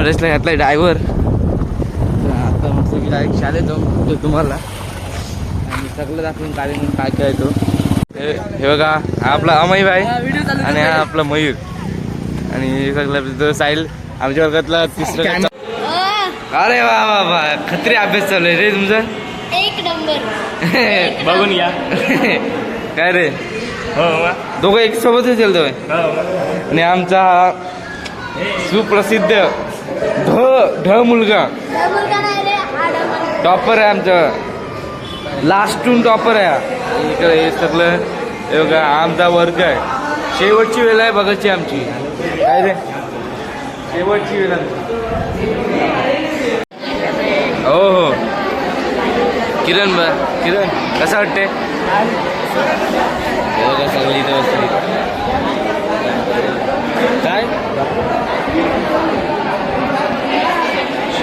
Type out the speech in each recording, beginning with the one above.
ऑरेंजला घातलाय ड्रायव्हर आता मस्त की डायरेक्ट शाळेत जाऊन तुम्हाला. आणि सगळं दाखवून काय काय काय तो हे हे बघा हा आपला अमय भाई आणि हा आपला मयूर. आणि सगळं साहिल आमच्या वर्गातला तिसरा अरे वा वा वा खत्री अभ्यास चालू आहे रे तुमचा. एक नंबर बघून या. काय रे? हो दोघं एक सोबतच गेलतोय आणि आमचा हा सुप्रसिद्ध ढ ढ मुलगा. टॉपर आहे आमचं. लास्टून टॉपर आहे. इकडे हे सगळं. हे बघा आमचा वर्ग आहे. शेवटची वेळ आहे बघायची आमची. काय रे? शेवटची वेळ आमची. हो हो. किरण ब किरण कसं वाटते बसली काय?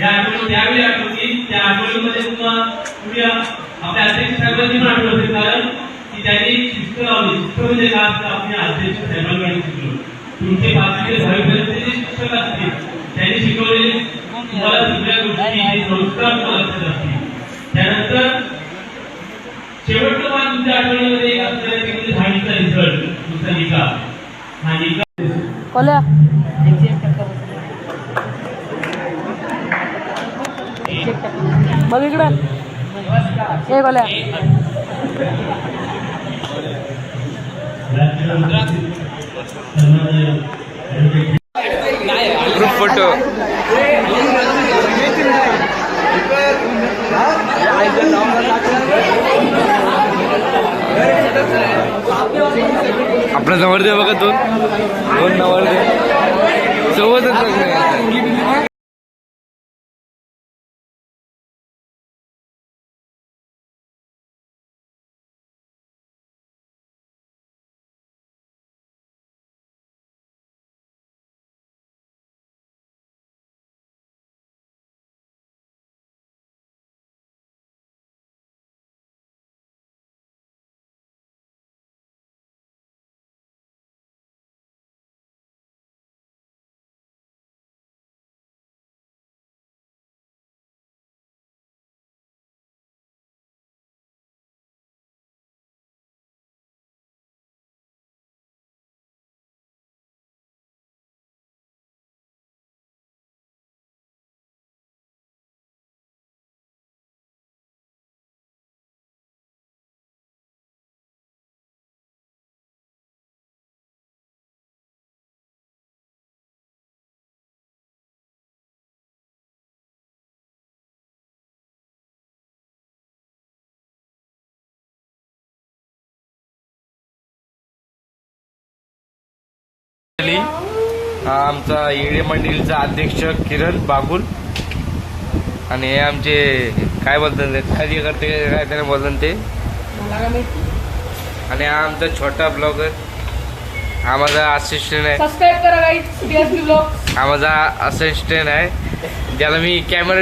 या आठवड्यात त्यावेळी आठवण की त्या आठवड्यामध्ये तुम्हाला तुम्ही आपल्या अध्यक्ष साहेबांनी पण आठवण असेल कारण की त्यांनी शिस्त लावली शिस्त म्हणजे काय असतं आपल्या अध्यक्ष साहेबांकडे शिकलो तुमचे ते दहावीपर्यंत जे शिक्षक असतील त्यांनी शिकवलेले तुम्हाला सगळ्या गोष्टी हे संस्कार तुम्हाला लक्षात असतील त्यानंतर शेवटचं मान तुमच्या आठवड्यामध्ये असलेला ते म्हणजे दहावीचा रिझल्ट तुमचा निकाल हा निकाल कोल्या. बघ इकडे. ए कोल्या. ग्रुप फोटो आपला नवरदेव बघा दोन दोन नवरदेव. सोबतच लग्न आमचा येडे मंडळीचा अध्यक्ष किरण बागुल. आणि हे आमचे काय बोलतात कार्यकर्ते काय त्याने बोलतात ते? आणि हा आमचा छोटा ब्लॉगर. हा माझा असिस्टंट आहे. हा माझा असिस्टंट आहे. ज्याला मी कॅमेरा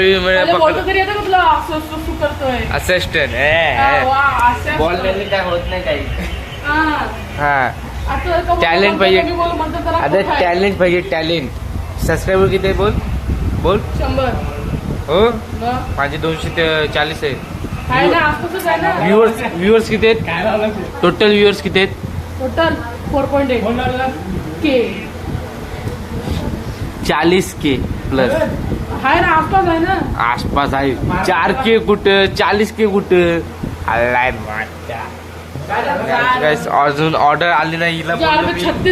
असिस्टंट हा, बोलण्याने काय होत नाही काही. हा. Talent पाहिजे. आता आहे. टॅलेंट पाहिजे टॅलेंट सबस्क्रायबर किती आहे बोल? बोल. शंभर. हो? माझे दोनशे ते चाळीस आहे. आहे ना आसपासच आहे ना व्ह्युअर्स व्ह्युअर्स किती आहेत? टोटल व्ह्युअर्स किती आहेत? Total four point eight K चाळीस के प्लस आहे ना आसपास आहे ना. आसपास आहे. चार के कुठं? चाळीस के कुठं? आलाय माझ्या. अजून ऑर्डर आली नाही हिला